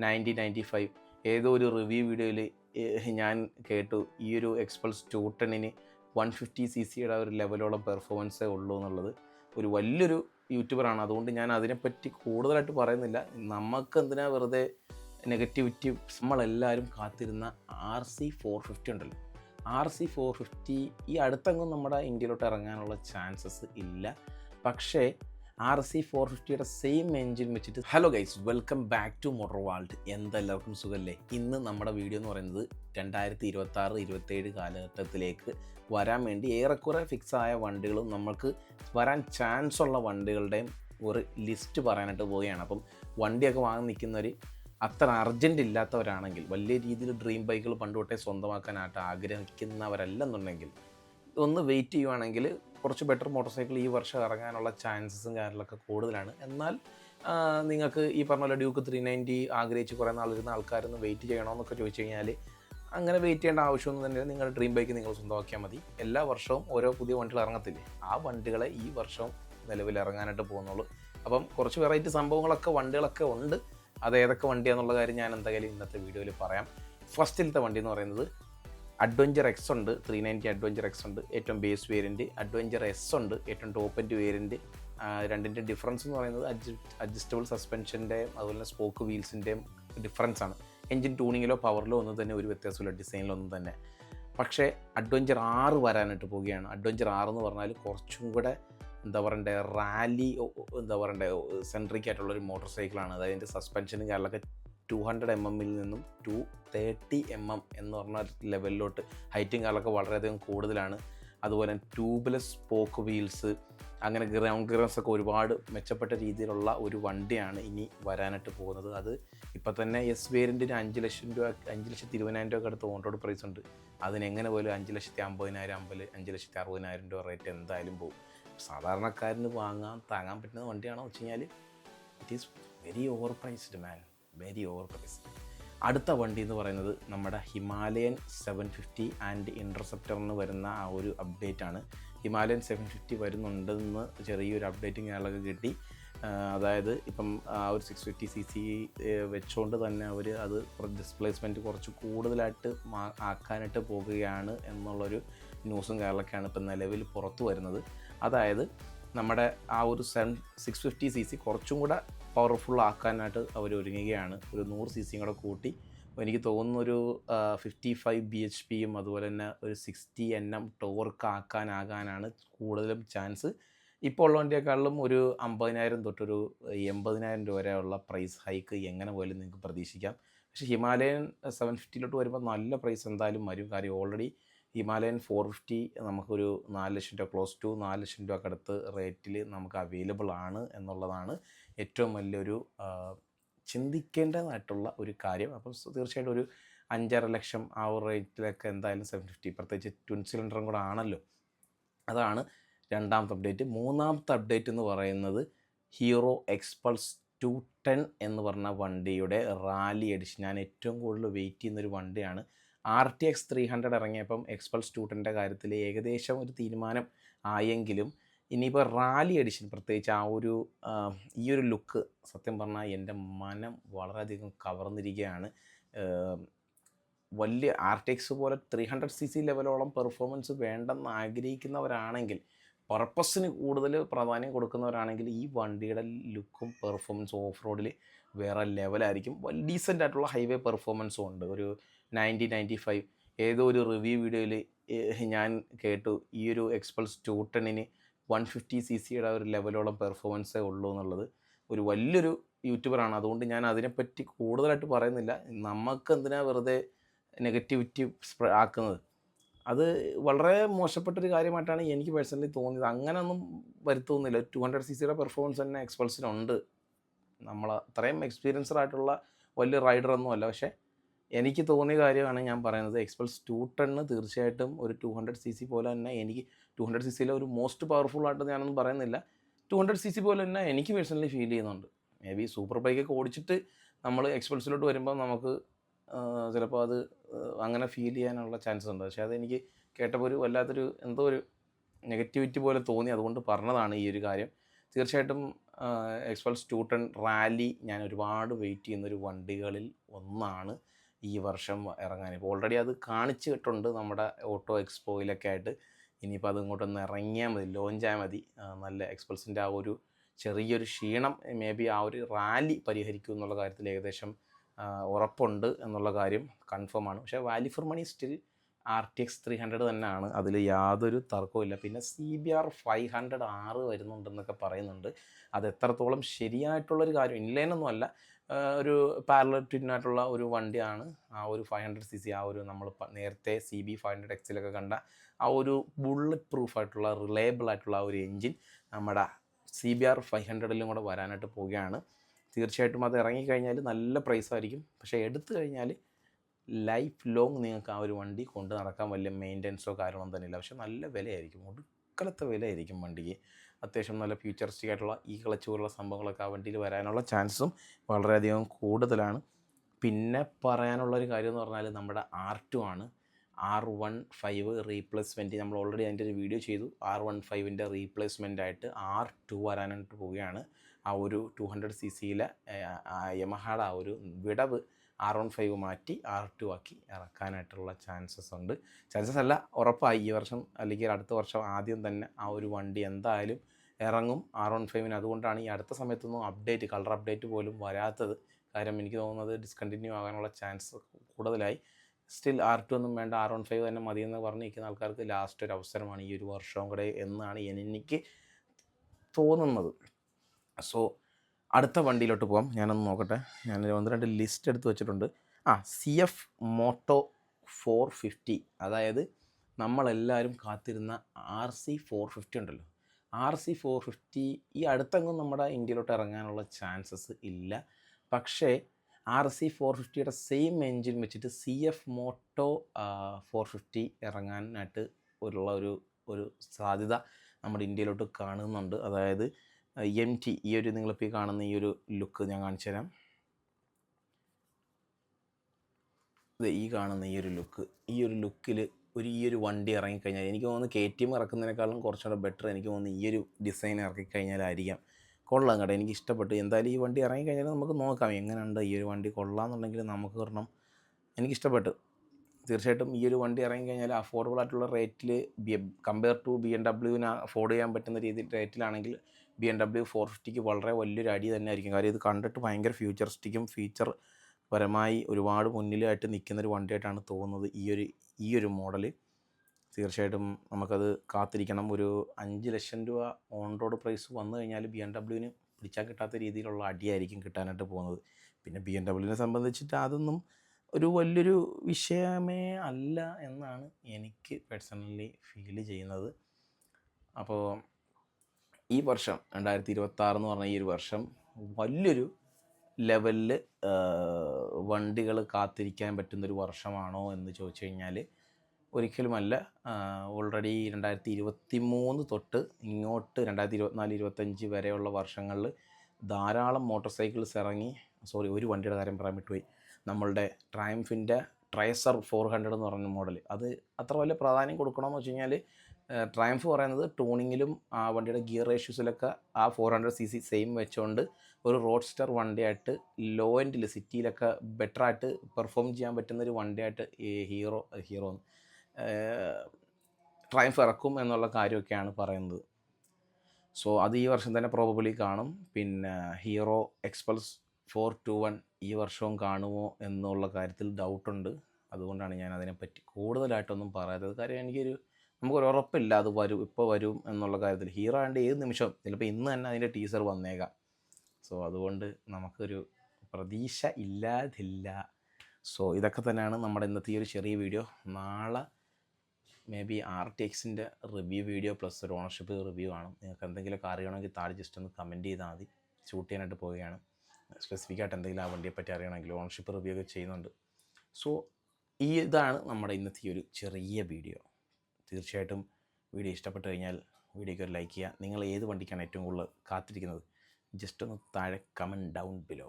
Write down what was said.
Ninety ninety five ഏതോ ഒരു review വീഡിയോയിൽ ഞാൻ കേട്ടു. ഈ ഒരു എക്സ്പൾസ് ടു ടെണ്ണിന് വൺ ഫിഫ്റ്റി സി സിയുടെ ഒരു ലെവലോളം പെർഫോമൻസേ ഉള്ളൂ എന്നുള്ളത്. ഒരു വലിയൊരു യൂട്യൂബറാണ്. അതുകൊണ്ട് ഞാൻ അതിനെപ്പറ്റി കൂടുതലായിട്ട് പറയുന്നില്ല. നമുക്ക് എന്തിനാ വെറുതെ നെഗറ്റിവിറ്റി നമ്മളെല്ലാവരും കാത്തിരുന്ന ആർ സി ഫോർ ഫിഫ്റ്റി ഉണ്ടല്ലോ. ആർ സി ഫോർ ഫിഫ്റ്റി ഈ അടുത്തങ്ങും നമ്മുടെ ഇന്ത്യയിലോട്ട് ഇറങ്ങാനുള്ള ചാൻസസ് ഇല്ല. പക്ഷേ ആർ സി ഫോർ ഫിഫ്റ്റിയുടെ സെയിം എൻജിൻ വെച്ചിട്ട്. Hello guys welcome back to motor world എന്തെല്ലാവർക്കും സുഖമല്ലേ ഇന്ന് നമ്മുടെ വീഡിയോ എന്ന് പറയുന്നത് രണ്ടായിരത്തി ഇരുപത്തി ആറ് ഇരുപത്തേഴ് കാലഘട്ടത്തിലേക്ക് വരാൻ വേണ്ടി ഏറെക്കുറെ ഫിക്സ് ആയ വണ്ടികളും നമ്മൾക്ക് വരാൻ ചാൻസ് ഉള്ള വണ്ടികളുടെയും ഒരു ലിസ്റ്റ് പറയാനായിട്ട് പോവുകയാണ്. അപ്പം വണ്ടിയൊക്കെ വാങ്ങി നിൽക്കുന്നവർ അത്ര അർജന്റ് ഇല്ലാത്തവരാണെങ്കിൽ വലിയ രീതിയിൽ ഡ്രീം ബൈക്കുകൾ പണ്ട് തൊട്ടേ സ്വന്തമാക്കാനായിട്ട് ആഗ്രഹിക്കുന്നവരല്ലെന്നുണ്ടെങ്കിൽ ഒന്ന് വെയിറ്റ് ചെയ്യുവാണെങ്കിൽ കുറച്ച് ബെറ്റർ മോട്ടോർ സൈക്കിൾ ഈ വർഷം ഇറങ്ങാനുള്ള ചാൻസസും കാര്യങ്ങളൊക്കെ കൂടുതലാണ്. എന്നാൽ നിങ്ങൾക്ക് ഈ പറഞ്ഞ പോലെ ഡ്യൂക്ക് ത്രീ നയന്റി ആഗ്രഹിച്ച് കുറേ നാളിരുന്ന ആൾക്കാരൊന്ന് വെയിറ്റ് ചെയ്യണമെന്നൊക്കെ ചോദിച്ചു കഴിഞ്ഞാൽ അങ്ങനെ വെയിറ്റ് ചെയ്യേണ്ട ആവശ്യമൊന്നും തന്നെ നിങ്ങളുടെ ഡ്രീം ബൈക്ക് നിങ്ങൾ സ്വന്തമാക്കിയാൽ മതി. എല്ലാ വർഷവും ഓരോ പുതിയ വണ്ടികൾ ഇറങ്ങത്തില്ലേ? ആ വണ്ടികളെ ഈ വർഷം നിലവിൽ ഇറങ്ങാനായിട്ട് പോകുന്നുള്ളൂ. അപ്പം കുറച്ച് വെറൈറ്റി സംഭവങ്ങളൊക്കെ വണ്ടികളൊക്കെ ഉണ്ട്. അത് ഏതൊക്കെ വണ്ടിയാണെന്നുള്ള കാര്യം ഞാൻ എന്തായാലും ഇന്നത്തെ വീഡിയോയിൽ പറയാം. ഫസ്റ്റിലത്തെ വണ്ടി എന്ന് പറയുന്നത് അഡ്വഞ്ചർ എക്സ് ഉണ്ട് ത്രീ നയന്റി അഡ്വഞ്ചർ എക്സ് ഉണ്ട് ഏറ്റവും ബേസ് വേരിയന്റ് അഡ്വഞ്ചർ എസ് ഉണ്ട് ഏറ്റവും ടോപ്പ് എൻഡ് വേരിയന്റ് രണ്ടിന്റെ ഡിഫറൻസ് എന്ന് പറയുന്നത് അഡ്ജസ്റ്റബിൾ സസ്പെൻഷന്റെയും അതുപോലെ തന്നെ സ്പോക്ക് വീൽസിന്റെയും ഡിഫറൻസ് ആണ്. എൻജിൻ ട്യൂണിങ്ങിലോ പവറിലോ ഒന്നും തന്നെ ഒരു വ്യത്യാസമില്ല ഡിസൈനിലൊന്നും തന്നെ. പക്ഷേ അഡ്വഞ്ചർ ആറ് വരാനായിട്ട് പോവുകയാണ്. അഡ്വഞ്ചർ ആറ് എന്ന് പറഞ്ഞാൽ കുറച്ചും കൂടെ എന്താ പറയണ്ടേ റാലി എന്താ പറയണ്ടേ സെൻട്രിക് ആയിട്ടുള്ള ഒരു മോട്ടോർ സൈക്കിളാണ് അതായത് അതിന്റെ സസ്പെൻഷനും കാര്യങ്ങളൊക്കെ ടു ഹൺഡ്രഡ് എം എമ്മിൽ നിന്നും ടു തേർട്ടി എം എം എന്ന് പറഞ്ഞ ലെവലിലോട്ട് ഹൈറ്റും കാലൊക്കെ വളരെയധികം കൂടുതലാണ്. അതുപോലെ ട്യൂബ്ലെസ് സ്പോക്ക് വീൽസ് അങ്ങനെ ഗ്രൗണ്ട് ക്ലിയറൻസ് ഒക്കെ ഒരുപാട് മെച്ചപ്പെട്ട രീതിയിലുള്ള ഒരു വണ്ടിയാണ് ഇനി വരാനായിട്ട് പോകുന്നത്. അത് ഇപ്പം തന്നെ എസ് വേരിന്റെ അഞ്ച് ലക്ഷം രൂപ അഞ്ച് ലക്ഷത്തി ഇരുപതിനായിരം രൂപ അടുത്ത് ഓൺ റോഡ് പ്രൈസ് ഉണ്ട്. അതിനെങ്ങനെ പോലും അഞ്ച് ലക്ഷത്തി അമ്പതിനായിരം അമ്പത് അഞ്ച് ലക്ഷത്തി അറുപതിനായിരം രൂപ റേറ്റ് എന്തായാലും പോകും. സാധാരണക്കാരന് വാങ്ങാൻ താങ്ങാൻ പറ്റുന്ന വണ്ടിയാണോ വെച്ച് കഴിഞ്ഞാൽ it is very overpriced man very over price അടുത്ത വണ്ടി എന്ന് പറയുന്നത് നമ്മുടെ ഹിമാലയൻ സെവൻ ഫിഫ്റ്റി ആൻഡ് ഇന്റർസെപ്റ്ററിന് വരുന്ന ആ ഒരു അപ്ഡേറ്റ് ആണ്. ഹിമാലയൻ സെവൻ ഫിഫ്റ്റി വരുന്നുണ്ടെന്ന് ചെറിയൊരു അപ്ഡേറ്റ് ഞങ്ങൾക്ക് കിട്ടി. അതായത് ഇപ്പം ആ ഒരു സിക്സ് ഫിഫ്റ്റി സി സി വെച്ചുകൊണ്ട് തന്നെ അവർ അത് ഡിസ്പ്ലേസ്മെന്റ് കുറച്ച് കൂടുതലായിട്ട് ആക്കാനായിട്ട് പോകുകയാണ് എന്നുള്ളൊരു ന്യൂസും കാര്യങ്ങളൊക്കെയാണ് ഇപ്പം നിലവിൽ പുറത്തു വരുന്നത്. അതായത് നമ്മുടെ ആ ഒരു seven six fifty C C കുറച്ചും കൂടെ പവർഫുൾ ആക്കാനായിട്ട് അവർ ഒരുങ്ങുകയാണ്. ഒരു നൂറ് സി സിയും കൂടെ കൂട്ടി. എനിക്ക് തോന്നുന്നു ഒരു ഫിഫ്റ്റി ഫൈവ് ബി എച്ച് പിയും അതുപോലെ തന്നെ ഒരു സിക്സ്റ്റി എൻ എം ടോർക്ക് ആക്കാനാകാനാണ് കൂടുതലും ചാൻസ് ഇപ്പോൾ ഉള്ള വണ്ടിയേക്കാളും ഒരു അമ്പതിനായിരം തൊട്ടൊരു എൺപതിനായിരം രൂപ വരെയുള്ള പ്രൈസ് ഹൈക്ക് എങ്ങനെ പോലും നിങ്ങൾക്ക് പ്രതീക്ഷിക്കാം. പക്ഷേ ഹിമാലയൻ സെവൻ ഫിഫ്റ്റിയിലോട്ട് വരുമ്പോൾ നല്ല പ്രൈസ് എന്തായാലും വരും. കാര്യം ഓൾറെഡി ഹിമാലയൻ ഫോർ ഫിഫ്റ്റി നമുക്കൊരു നാല് ലക്ഷം രൂപ ക്ലോസ് ടു നാല് ലക്ഷം രൂപ അടുത്ത് റേറ്റിൽ നമുക്ക് അവൈലബിൾ ആണ് എന്നുള്ളതാണ്. ഏറ്റവും വലിയൊരു ചിന്തിക്കേണ്ടതായിട്ടുള്ള ഒരു കാര്യം. അപ്പം തീർച്ചയായിട്ടും ഒരു അഞ്ചര ലക്ഷം ആ ഒരു റേറ്റിലൊക്കെ എന്തായാലും സെവൻ ഫിഫ്റ്റി പ്രത്യേകിച്ച് ട്വിൻ സിലിണ്ടറും കൂടെ ആണല്ലോ. അതാണ് രണ്ടാമത്തെ അപ്ഡേറ്റ് മൂന്നാമത്തെ അപ്ഡേറ്റ് എന്ന് പറയുന്നത് ഹീറോ എക്സ്പൾസ് ടു ടെൻ എന്ന് പറഞ്ഞ വണ്ടിയുടെ റാലി എഡിഷൻ ഞാൻ ഏറ്റവും കൂടുതൽ വെയിറ്റ് ചെയ്യുന്നൊരു വണ്ടിയാണ്. R T X three hundred ഇറങ്ങിയപ്പം Xpulse two ടെന്റെ കാര്യത്തിൽ ഏകദേശം ഒരു തീരുമാനം ആയെങ്കിലും ഇനിയിപ്പോൾ റാലി എഡിഷൻ പ്രത്യേകിച്ച് ആ ഒരു ഈ ഒരു ലുക്ക് സത്യം പറഞ്ഞാൽ എന്റെ മനം വളരെയധികം കവർന്നിരിക്കുകയാണ് വലിയ ആർട്ടിക്സ് പോലെ ത്രീ ഹൺഡ്രഡ് സി സി ലെവലോളം പെർഫോമൻസ് വേണ്ടെന്ന് ആഗ്രഹിക്കുന്നവരാണെങ്കിൽ പർപ്പസിന് കൂടുതൽ പ്രാധാന്യം കൊടുക്കുന്നവരാണെങ്കിൽ ഈ വണ്ടിയുടെ ലുക്കും പെർഫോമൻസും ഓഫ് റോഡിൽ വേറെ ലെവലായിരിക്കും. ഡീസന്റ് ആയിട്ടുള്ള ഹൈവേ പെർഫോമൻസും ഉണ്ട്. ഒരു നയന്റി നയന്റി ഫൈവ് ഏതോ ഒരു റിവ്യൂ വീഡിയോയിൽ ഞാൻ കേട്ടു. ഈ ഒരു എക്സ്പൾസ് ടു ടെന്നിന് വൺ ഫിഫ്റ്റി സി സിയുടെ ഒരു ലെവലോളം പെർഫോമൻസേ ഉള്ളൂ എന്നുള്ളത് ഒരു വലിയൊരു യൂട്യൂബറാണ്. അതുകൊണ്ട് ഞാൻ അതിനെപ്പറ്റി കൂടുതലായിട്ട് പറയുന്നില്ല. നമുക്ക് എന്തിനാ വെറുതെ നെഗറ്റിവിറ്റി ആക്കുന്നത്? അത് വളരെ മോശപ്പെട്ടൊരു കാര്യമായിട്ടാണ് എനിക്ക് പേഴ്സണലി തോന്നിയത്. അങ്ങനെയൊന്നും വരുത്തുന്നില്ല ടു ഹൺഡ്രഡ് സി സിയുടെ പെർഫോമൻസ് തന്നെ എക്സ്പൾസിനുണ്ട്. നമ്മൾ അത്രയും എക്സ്പീരിയൻസ്ഡ് ആയിട്ടുള്ള വലിയ റൈഡറൊന്നും അല്ല പക്ഷേ എനിക്ക് തോന്നിയ കാര്യമാണ് ഞാൻ പറയുന്നത്. എക്സ്പൾസ് ടു ടെണ്ണ് തീർച്ചയായിട്ടും ഒരു ടു ഹൺഡ്രഡ് സി സി പോലെ തന്നെ എനിക്ക് ടു ഹൺഡ്രഡ് സി സിയിലെ ഒരു മോസ്റ്റ് പവർഫുൾ ആയിട്ട് ഞാനൊന്നും പറയുന്നില്ല. ടു ഹൺഡ്രഡ് സി സി പോലെ തന്നെ എനിക്ക് പേഴ്സണലി ഫീൽ ചെയ്യുന്നുണ്ട്. മേ ബി സൂപ്പർ ബൈക്കൊക്കെ ഓടിച്ചിട്ട് നമ്മൾ എക്സ്പൾസിലോട്ട് വരുമ്പോൾ നമുക്ക് ചിലപ്പോൾ അത് അങ്ങനെ ഫീൽ ചെയ്യാനുള്ള ചാൻസ് ഉണ്ട്. പക്ഷേ അതെനിക്ക് കേട്ടപ്പോൾ ഒരു വല്ലാത്തൊരു എന്തോ ഒരു നെഗറ്റിവിറ്റി പോലെ തോന്നി. അതുകൊണ്ട് പറഞ്ഞതാണ് ഈ ഒരു കാര്യം. തീർച്ചയായിട്ടും എക്സ്പൾസ് ടു ടെൻ റാലി ഞാൻ ഒരുപാട് വെയിറ്റ് ചെയ്യുന്നൊരു വണ്ടികളിൽ ഒന്നാണ്. ഈ വർഷം ഇറങ്ങാൻ. ഇപ്പോൾ ഓൾറെഡി അത് കാണിച്ചു കാണിച്ചിട്ടുണ്ട് നമ്മുടെ ഓട്ടോ എക്സ്പോയിലൊക്കെ ആയിട്ട്. ഇനിയിപ്പോൾ അത് ഇങ്ങോട്ടൊന്ന് ഇറങ്ങിയാൽ മതി ലോഞ്ചായാൽ മതി. നല്ല എക്സ്പൾസിന്റെ ആ ഒരു ചെറിയൊരു ക്ഷീണം മേ ബി ആ ഒരു റാലി പരിഹരിക്കും എന്നുള്ള കാര്യത്തിൽ ഏകദേശം ഉറപ്പുണ്ട് എന്നുള്ള കാര്യം കൺഫേം ആണ്. പക്ഷേ value for money still R T X three hundred തന്നെയാണ്. അതിൽ യാതൊരു തർക്കവും പിന്നെ C B R five hundred ആറ് വരുന്നുണ്ടെന്നൊക്കെ പറയുന്നുണ്ട്. അത് എത്രത്തോളം ശരിയായിട്ടുള്ളൊരു കാര്യം ഇല്ലേനൊന്നും അല്ല. ഒരു പാരലർ ട്വിറ്റിനായിട്ടുള്ള ഒരു വണ്ടിയാണ്. ആ ഒരു ഫൈവ് ഹൺഡ്രഡ് സി സി ആ ഒരു നമ്മൾ നേരത്തെ സി ബി ഫൈവ് ഹൺഡ്രഡ് എക്സിലൊക്കെ കണ്ട ആ ഒരു ബുള്ളറ്റ് പ്രൂഫ് ആയിട്ടുള്ള റിലയബിൾ ആയിട്ടുള്ള ആ ഒരു എൻജിൻ നമ്മുടെ സി ബി ആർ ഫൈവ് ഹൺഡ്രഡിലും കൂടെ വരാനായിട്ട് പോവുകയാണ്. തീർച്ചയായിട്ടും അത് ഇറങ്ങിക്കഴിഞ്ഞാൽ നല്ല പ്രൈസ് ആയിരിക്കും. പക്ഷേ എടുത്തു കഴിഞ്ഞാൽ ലൈഫ് ലോങ് നിങ്ങൾക്ക് ആ ഒരു വണ്ടി കൊണ്ട് നടക്കാൻ വലിയ മെയിന്റെനൻസോ കാര്യങ്ങളൊന്നും തന്നെ ഇല്ല പക്ഷേ നല്ല വിലയായിരിക്കും. ഒടുക്കലത്തെ വിലയായിരിക്കും വണ്ടിക്ക്. അത്യാവശ്യം നല്ല ഫ്യൂച്ചറിസ്റ്റിക് ആയിട്ടുള്ള ഈ ക്ലച്ച് പോലുള്ള സംഭവങ്ങളൊക്കെ ആ വണ്ടിയിൽ വരാനുള്ള ചാൻസും വളരെയധികം കൂടുതലാണ്. പിന്നെ പറയാനുള്ളൊരു കാര്യം എന്ന് പറഞ്ഞാൽ നമ്മുടെ ആർ ടു ആണ്. ആർ വൺ ഫൈവ് റീപ്ലേസ്മെന്റ് നമ്മൾ ഓൾറെഡി അതിന്റെ ഒരു വീഡിയോ ചെയ്തു. ആർ വൺ ഫൈവിന്റെ റീപ്ലേസ്മെന്റ് ആയിട്ട് ആർ ടു വരാനായിട്ട് പോവുകയാണ്. ആ ഒരു ടു ഹൺഡ്രഡ് സി സിയിലെ യമഹയുടെ ആ ഒരു വിടവ് ആർ വൺ ഫൈവ് മാറ്റി ആർ ടു ആക്കി ഇറക്കാനായിട്ടുള്ള ചാൻസസ് ഉണ്ട്. ചാൻസസ് അല്ല ഉറപ്പായി. ഈ വർഷം അല്ലെങ്കിൽ അടുത്ത വർഷം ആദ്യം തന്നെ ആ ഒരു വണ്ടി എന്തായാലും ഇറങ്ങും ആർ വൺ ഫൈവിന് അതുകൊണ്ടാണ് ഈ അടുത്ത സമയത്തൊന്നും അപ്ഡേറ്റ് കളർ അപ്ഡേറ്റ് പോലും വരാത്തത്. കാര്യം എനിക്ക് തോന്നുന്നത് ഡിസ്കണ്ടിന്യൂ ആകാനുള്ള ചാൻസ് കൂടുതലായി. സ്റ്റിൽ ആർ ടു ഒന്നും വേണ്ട ആർ വൺ ഫൈവ് തന്നെ മതിയെന്ന് പറഞ്ഞിരിക്കുന്ന ആൾക്കാർക്ക് ലാസ്റ്റ് ഒരു അവസരമാണ് ഈ ഒരു വർഷവും കൂടെ എന്നാണ് എനിക്ക് തോന്നുന്നത്. സോ അടുത്ത വണ്ടിയിലോട്ട് പോകാം ഞാനൊന്ന് നോക്കട്ടെ. ഞാൻ ഒന്ന് രണ്ട് ലിസ്റ്റ് എടുത്ത് വെച്ചിട്ടുണ്ട്. ആ C F moto four fifty അതായത് നമ്മളെല്ലാവരും കാത്തിരുന്ന ആർ സി ഫോർ ഫിഫ്റ്റി ഉണ്ടല്ലോ. ആർ സി ഫോർ ഫിഫ്റ്റി ഈ അടുത്തെങ്ങും നമ്മുടെ ഇന്ത്യയിലോട്ട് ഇറങ്ങാനുള്ള ചാൻസസ് ഇല്ല. പക്ഷേ ആർ സി ഫോർ ഫിഫ്റ്റിയുടെ സെയിം എൻജിൻ വെച്ചിട്ട് C F moto four fifty ഇറങ്ങാനായിട്ട് ഉള്ള ഒരു ഒരു സാധ്യത നമ്മുടെ ഇന്ത്യയിലോട്ട് കാണുന്നുണ്ട്. അതായത് എം ടി ഈ ഒരു നിങ്ങളിപ്പോൾ ഈ കാണുന്ന ഈ ഒരു ലുക്ക് ഞാൻ കാണിച്ചു തരാം. ഈ കാണുന്ന ഈ ഒരു ലുക്ക് ഈ ഒരു ലുക്കിൽ ഒരു ഈ ഒരു വണ്ടി ഇറങ്ങിക്കഴിഞ്ഞാൽ എനിക്ക് തോന്നുന്നു കെ ടി എം ഇറക്കുന്നതിനേക്കാളും കുറച്ചുകൂടെ ബെറ്റർ എനിക്ക് തോന്നുന്നു ഈ ഒരു ഡിസൈൻ ഇറക്കിക്കഴിഞ്ഞാലായിരിക്കാം കൊള്ളാം കേട്ടോ. എനിക്ക് ഇഷ്ടപ്പെട്ടു. എന്തായാലും ഈ വണ്ടി ഇറങ്ങിക്കഴിഞ്ഞാൽ നമുക്ക് നോക്കാം എങ്ങനെയുണ്ട് ഈ ഒരു വണ്ടി. കൊള്ളാമെന്നുണ്ടെങ്കിൽ നമുക്ക് കാരണം എനിക്കിഷ്ടപ്പെട്ടു തീർച്ചയായിട്ടും ഈ ഒരു വണ്ടി ഇറങ്ങിക്കഴിഞ്ഞാൽ അഫോർഡബിൾ ആയിട്ടുള്ള റേറ്റിൽ be compare to B M ഡബ്ല്യുവിന് afford ചെയ്യാൻ പറ്റുന്ന രീതിയിൽ റേറ്റിലാണെങ്കിൽ ബി എം ഡബ്ല്യു ഫോർ ഫിഫ്റ്റിക്ക് വളരെ വലിയൊരു അടി തന്നെ ആയിരിക്കും കാര്യം ഇത് കണ്ടിട്ട് ഭയങ്കര ഫ്യൂച്ചറിസ്റ്റിക്കും ഫീച്ചർ പരമായി ഒരുപാട് മുന്നിലായിട്ട് നിൽക്കുന്നൊരു വണ്ടിയായിട്ടാണ് തോന്നുന്നത് ഈ ഒരു ഈ ഒരു മോഡൽ തീർച്ചയായിട്ടും നമുക്കത് കാത്തിരിക്കണം. ഒരു അഞ്ച് ലക്ഷം രൂപ ഓൺ റോഡ് പ്രൈസ് വന്നു കഴിഞ്ഞാൽ ബി എം ഡബ്ല്യുവിന് പിടിച്ചാൽ കിട്ടാത്ത രീതിയിലുള്ള അടിയായിരിക്കും കിട്ടാനായിട്ട് പോകുന്നത്. പിന്നെ ബി എം ഡബ്ല്യുവിനെ സംബന്ധിച്ചിട്ട് അതൊന്നും ഒരു വലിയൊരു വിഷയമേ അല്ല എന്നാണ് എനിക്ക് പേഴ്സണലി ഫീൽ ചെയ്യുന്നത്. അപ്പോൾ ഈ വർഷം രണ്ടായിരത്തി ഇരുപത്താറ് എന്ന് പറഞ്ഞ ഈ ഒരു വർഷം വലിയൊരു ലെവലിൽ വണ്ടികൾ കാത്തിരിക്കാൻ പറ്റുന്നൊരു വർഷമാണോ എന്ന് ചോദിച്ചു കഴിഞ്ഞാൽ ഒരിക്കലുമല്ല. ഓൾറെഡി രണ്ടായിരത്തി ഇരുപത്തി മൂന്ന് തൊട്ട് ഇങ്ങോട്ട് രണ്ടായിരത്തി ഇരുപത്തിനാല് ഇരുപത്തഞ്ച് വരെയുള്ള വർഷങ്ങളിൽ ധാരാളം മോട്ടോർ സൈക്കിൾസ് ഇറങ്ങി സോറി ഒരു വണ്ടിയുടെ കാര്യം പറയാൻ വിട്ടുപോയി. നമ്മളുടെ ട്രയംഫിന്റെ ട്രൈസർ ഫോർ ഹൺഡ്രഡ് എന്ന് പറഞ്ഞ മോഡൽ അത് അത്ര വലിയ പ്രാധാന്യം കൊടുക്കണമെന്ന് വെച്ച് കഴിഞ്ഞാൽ ട്രയംഫ് പറയുന്നത് ടൂണിങ്ങിലും ആ വണ്ടിയുടെ ഗിയർ റേഷ്യൂസിലൊക്കെ ആ four hundred C C same വെച്ചുകൊണ്ട് ഒരു റോഡ് റോഡ്സ്റ്റർ വണ്ടിയായിട്ട് ലോ എൻഡിൽ സിറ്റിയിലൊക്കെ ബെറ്ററായിട്ട് പെർഫോം ചെയ്യാൻ പറ്റുന്ന ഒരു വണ്ടിയായിട്ട് ഈ ഹീറോ ഹീറോ ട്രയംഫ് ഇറക്കും എന്നുള്ള കാര്യമൊക്കെയാണ് പറയുന്നത്. സോ അത് ഈ വർഷം തന്നെ പ്രോബബിളി കാണും. പിന്നെ Hero Xpulse four two one ഈ വർഷവും കാണുമോ എന്നുള്ള കാര്യത്തിൽ ഡൗട്ടുണ്ട് അതുകൊണ്ടാണ് ഞാൻ അതിനെപ്പറ്റി കൂടുതലായിട്ടൊന്നും പറയാത്തത്. കാര്യം എനിക്കൊരു നമുക്കൊരു ഉറപ്പില്ല അത് വരും ഇപ്പോൾ വരും എന്നുള്ള കാര്യത്തിൽ. ഹീറോ ആണ്ട് ഏത് നിമിഷം ചിലപ്പോൾ ഇന്ന് തന്നെ അതിന്റെ ടീസർ വന്നേക്കാം. സോ അതുകൊണ്ട് നമുക്കൊരു പ്രതീക്ഷ ഇല്ലാതില്ല. സോ ഇതൊക്കെ തന്നെയാണ് നമ്മുടെ ഇന്നത്തെ ഈ ഒരു ചെറിയ വീഡിയോ നാളെ മേ ബി ആർ ടി എക്സിന്റെ റിവ്യൂ വീഡിയോ പ്ലസ് ഒരു ഓണർഷിപ്പ് റിവ്യൂ ആണ് നിങ്ങൾക്ക് എന്തെങ്കിലുമൊക്കെ അറിയണമെങ്കിൽ താഴെ ജസ്റ്റ് ഒന്ന് കമന്റ് ചെയ്താൽ മതി. ഷൂട്ട് ചെയ്യാനായിട്ട് പോവുകയാണ്. സ്പെസിഫിക് ആയിട്ട് എന്തെങ്കിലും ആ വണ്ടിയെ പറ്റി അറിയണമെങ്കിൽ ഓണർഷിപ്പ് റിവ്യൂ ഒക്കെ ചെയ്യുന്നുണ്ട്. സോ ഈ ഇതാണ് നമ്മുടെ ഇന്നത്തെ ഒരു ചെറിയ വീഡിയോ തീർച്ചയായിട്ടും വീഡിയോ ഇഷ്ടപ്പെട്ട് കഴിഞ്ഞാൽ വീഡിയോയ്ക്ക് ഒരു ലൈക്ക് ചെയ്യുക. നിങ്ങൾ ഏത് വണ്ടിക്കാണ് ഏറ്റവും കൂടുതൽ കാത്തിരിക്കുന്നത്? ജസ്റ്റ് ഒന്ന് താഴെ കമന്റ് ഡൗൺ ബിലോ